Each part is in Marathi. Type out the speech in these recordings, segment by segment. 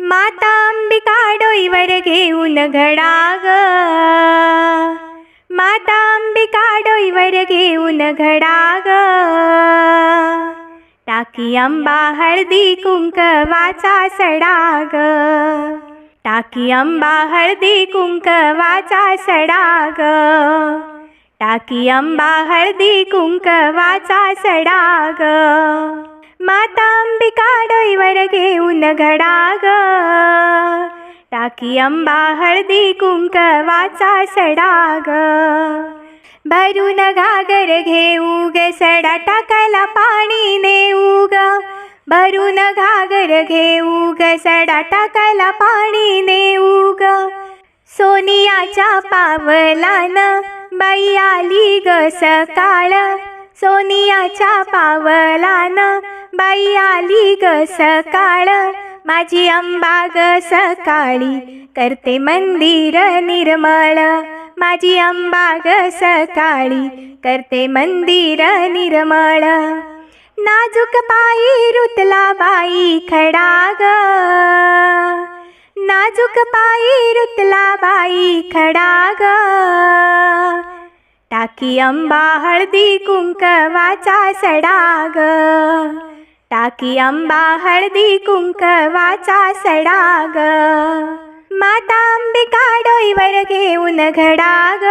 माता अंबिका डोईवर घेऊन घडाग. माता अंबिका डोईवर घेऊन घडाग. टाकी अंबा हळदी कुंकवाचा सडाग. टाकी अंबा हळदी कुंकवाचा सडाग. टाकी अंबा हळदी कुंकवाचा सडाग. मातांबिका डोईवर घेऊन घडाग टाकी अंबा हळदी कुंकवाचा सडाग भरून घागर घेऊ ग सडा टाकायला पाणी नेऊ ग भरून घागर घेऊ ग सडा टाकायला पाणी नेऊ ग सोनियाच्या पावलान बाई आली ग सकाळ सोनियाच्या पावलान बाई आली ग सकाळ. माझी अंबा ग सकाळी करते मंदिर निर्मळ. माझी अंबा ग सकाळी करते मंदिर निर्मळ. नाजूक पायी रुतला बाई खडाग नाजूक पायी रुतला बाई खडाग टाकी अंबा हळदी कुंकवाचा सडाग. टाकी अंबा हळदी कुंकवाचा सडाग. माता अंबिका डोईवर घेऊन घडाग.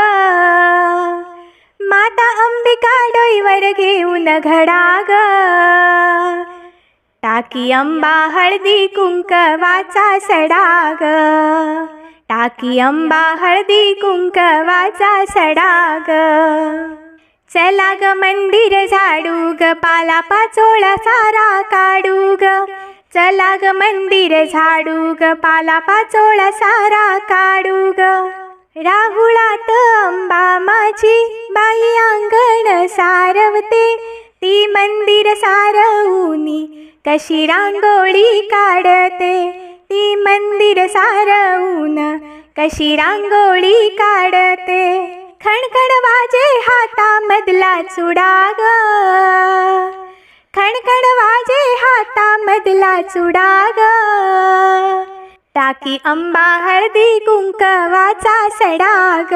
माता अंबिका डोईवर घेऊन घडाग. टाकी अंबा हळदी कुंकवाचा सडाग. टाकी अंबा हळदी कुंकवाचा सडाग. चला ग मंदिर झाडू ग पाला पाचोळा सारा काढू ग. चला ग मंदिर झाडू ग पाला पाचोळा सारा काढू ग. राहुळात अंबा माझी बाई अंगण सारवते. ती मंदिर सारवूनी कशी रांगोळी काढते. ती मंदिर सारवून कशी रांगोळी काढते. खणखण वाजे हातामधला ग खणखण वाजे हातामधला ग टाकी अंबा हळदी कुंकवाचा सडा ग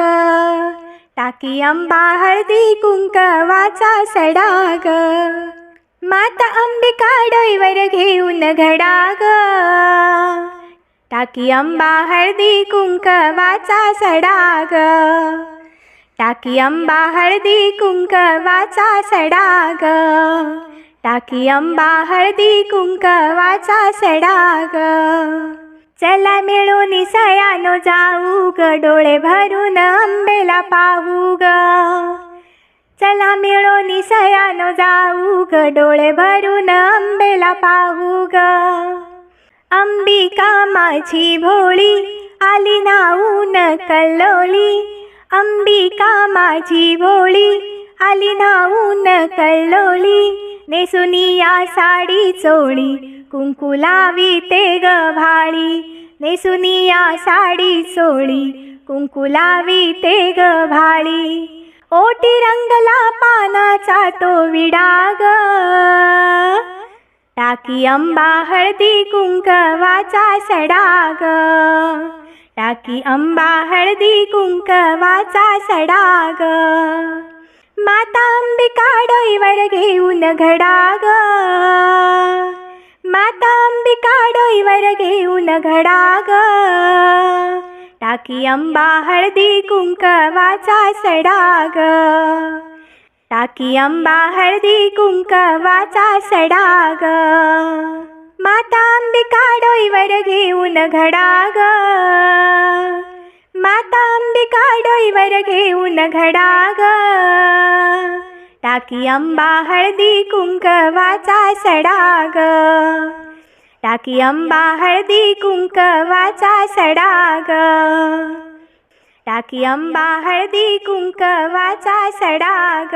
टाकी अंबा हळदी कुंकवाचा सडा ग माता अंबिका डोईवर घेऊन घडाग. टाकी अंबा हळदी कुंकवाचा सडाग. टाकी अंबा हळदी कुंकवाचा सडाग. टाकी अंबा हळदी कुंकवाचा सडाग. चला मिळून सयानो जाऊ ग डोळे भरून आंबेला पाहू ग. चला मिळून सयानो जाऊ ग डोळे भरून आंबेला पाहू ग. अंबिका माझी भोळी आली नाऊन कल्लोळी अंबिका माझी भोळी आली नाऊन कल्लोळी नेसुनिया साडी चोळी कुंकू लावी ते ग भाळी. नेसुनिया साडी चोळी कुंकू लावी ते ग भाळी. ओटी रंगला पानाचा तो विडाग. टाकी अंबा हळदी कुंकवाचा सडाग. टाकी अंबा हळदी कुंकवाचा सडाग. माता अंबिका डोईवर घेऊन घडाग. माता अंबिका डोईवर घेऊन घडाग. टाकी अंबा हळदी कुंकवाचा सडाग. टाकी अंबा हळदी कुंकवाचा सडाग. माता अंबिका डोईवर घेऊन घडाग. माता अंबिका डोईवर घेऊन घडाग. टाकी अंबा हळदी कुंकवाचा सडाग. टाकी अंबा हळदी कुंकवाचा सडाग. टाकी अंबा हळदी कुंकवाचा सडाग.